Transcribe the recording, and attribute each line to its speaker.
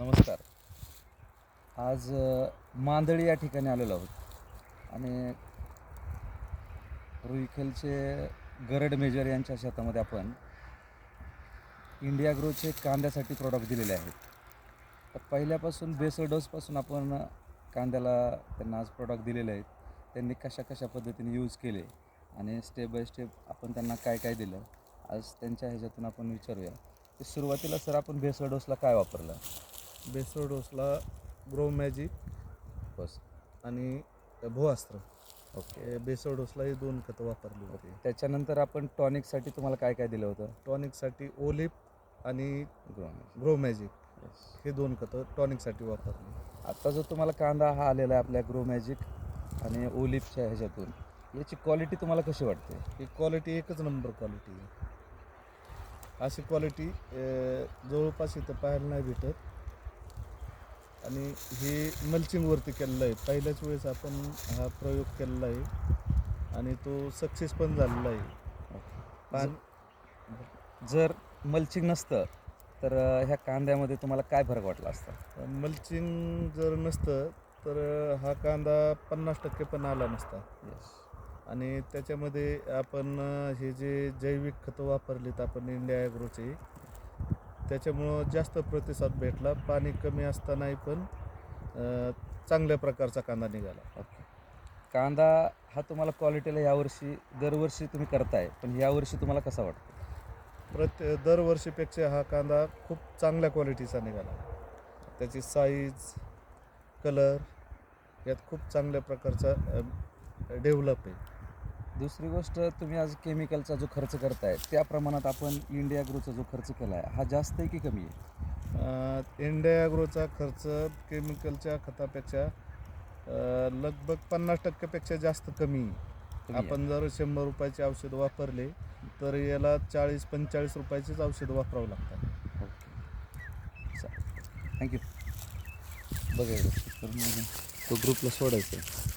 Speaker 1: नमस्कार. आज मांदळी या ठिकाणी आलेलो आहोत. आणि रुईखेलचे गरड मेजर यांच्या शेतामध्ये आपण इंडिया ग्रोचे कांद्यासाठी प्रॉडक्ट दिलेले आहेत. तर पहिल्यापासून बेसल डोसपासून आपण कांद्याला त्यांना आज प्रॉडक्ट दिलेले आहेत. त्यांनी कशा कशा पद्धतीने यूज केले आणि स्टेप बाय स्टेप आपण त्यांना काय काय दिलं आज त्यांच्या ह्याच्यातून आपण विचारूया. ते सुरुवातीला सर आपण बेसल डोसला काय वापरलं?
Speaker 2: बेसळ डोसला ग्रो मॅजिक
Speaker 1: बस.
Speaker 2: आणि भुआस्त्र
Speaker 1: ओके.
Speaker 2: बेसळ डोसला ही दोन खतं वापरली होती.
Speaker 1: त्याच्यानंतर आपण टॉनिकसाठी तुम्हाला काय काय दिलं होतं?
Speaker 2: टॉनिकसाठी ओलिप आणि
Speaker 1: ग्रोमेज
Speaker 2: ग्रो मॅजिक. हे दोन खतं टॉनिकसाठी वापरली.
Speaker 1: आता जो तुम्हाला कांदा हा आलेला आहे आपल्या ग्रो मॅजिक आणि ओलिपच्या ह्याच्यातून याची क्वालिटी तुम्हाला कशी वाटते?
Speaker 2: ही क्वालिटी एकच नंबर क्वालिटी आहे. अशी क्वालिटी जवळपास इथं पाहायला नाही भेटत. आणि हे मल्चिंगवरती केलेलं आहे. पहिल्याच वेळेस आपण हा प्रयोग केलेला आहे आणि तो सक्सेस पण झालेला आहे. पान
Speaker 1: जर मल्चिंग नसतं तर ह्या कांद्यामध्ये तुम्हाला काय फरक वाटला असता?
Speaker 2: मल्चिंग जर नसतं तर हा कांदा पन्नास टक्के पण आला नसता.
Speaker 1: येस
Speaker 2: आणि त्याच्यामध्ये आपण हे जे जैविक खतं वापरलीत आपण इंडिया ॲग्रोचे त्याच्यामुळं जास्त प्रतिसाद भेटला. पाणी कमी असतानाही पण चांगल्या प्रकारचा कांदा निघाला.
Speaker 1: कांदा हा तुम्हाला क्वालिटीला यावर्षी दरवर्षी तुम्ही करताय पण यावर्षी तुम्हाला कसा वाटतो?
Speaker 2: प्रत्ये दरवर्षीपेक्षा हा कांदा खूप चांगल्या क्वालिटीचा निघाला. त्याची साईज कलर यात खूप चांगल्या प्रकारचा डेव्हलप आहे.
Speaker 1: दुसरी गोष्ट तुम्ही आज केमिकलचा जो खर्च करताय त्या प्रमाणात आपण इंडिया ग्रोचा जो खर्च केला आहे हा जास्त आहे की कमी आहे?
Speaker 2: इंडिया ॲग्रोचा खर्च केमिकलच्या खतापेक्षा लगभग पन्नास टक्क्यापेक्षा जास्त कमी. आपण जर शंभर रुपयाचे औषध वापरले तर याला चाळीस पंचेचाळीस रुपयाचेच औषध वापरावं लागतात.
Speaker 1: ओके. चालेल. थँक्यू बघा तो ग्रुपला सोडायचं